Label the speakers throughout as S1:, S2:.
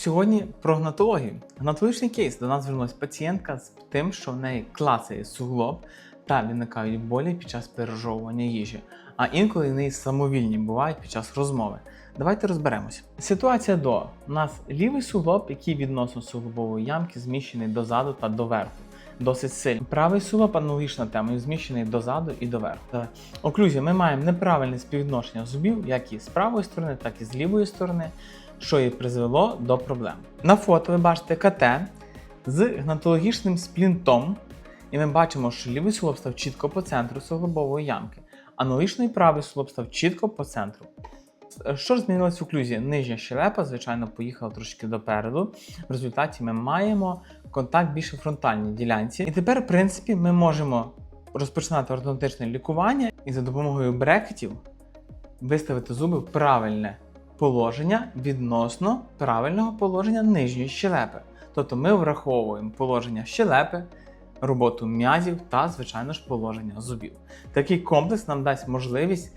S1: Сьогодні про гнатологію. Гнатологічний кейс до нас звернулася пацієнтка з тим, що в неї клацає суглоб та виникають болі під час пережовування їжі, а інколи вони самовільні бувають під час розмови. Давайте розберемося. Ситуація до у нас лівий суглоб, який відносно суглобової ямки зміщений дозаду та доверху. Досить сильно. Правий суглоб аналогічна тема, зміщений дозаду і доверху. Оклюзія, ми маємо неправильне співвідношення зубів, як і з правої сторони, так і з лівої сторони, що і призвело до проблем. На фото ви бачите КТ з гнатологічним сплінтом, і ми бачимо, що лівий суглоб став чітко по центру суглобової ямки, аналогічно і правий суглоб став чітко по центру. Що ж змінилось в оклюзії? Нижня щелепа, звичайно, поїхала трошки допереду. В результаті ми маємо контакт більше в фронтальній ділянці. І тепер, в принципі, ми можемо розпочинати ортодонтичне лікування і за допомогою брекетів виставити зуби в правильне положення відносно правильного положення нижньої щелепи. Тобто ми враховуємо положення щелепи, роботу м'язів та, звичайно ж, положення зубів. Такий комплекс нам дасть можливість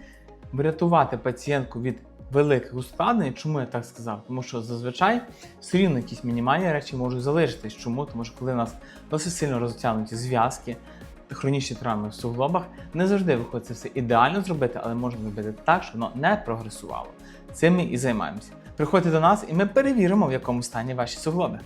S1: врятувати пацієнтку від великих ускладнень. Чому я так сказав? Тому що зазвичай все рівно якісь мінімальні речі можуть залишитись. Чому? Тому що коли у нас досить сильно розтягнуті зв'язки, хронічні травми в суглобах, не завжди виходить це все ідеально зробити, але можна зробити так, щоб воно не прогресувало. Цим ми і займаємося. Приходьте до нас, і ми перевіримо, в якому стані ваші суглоби.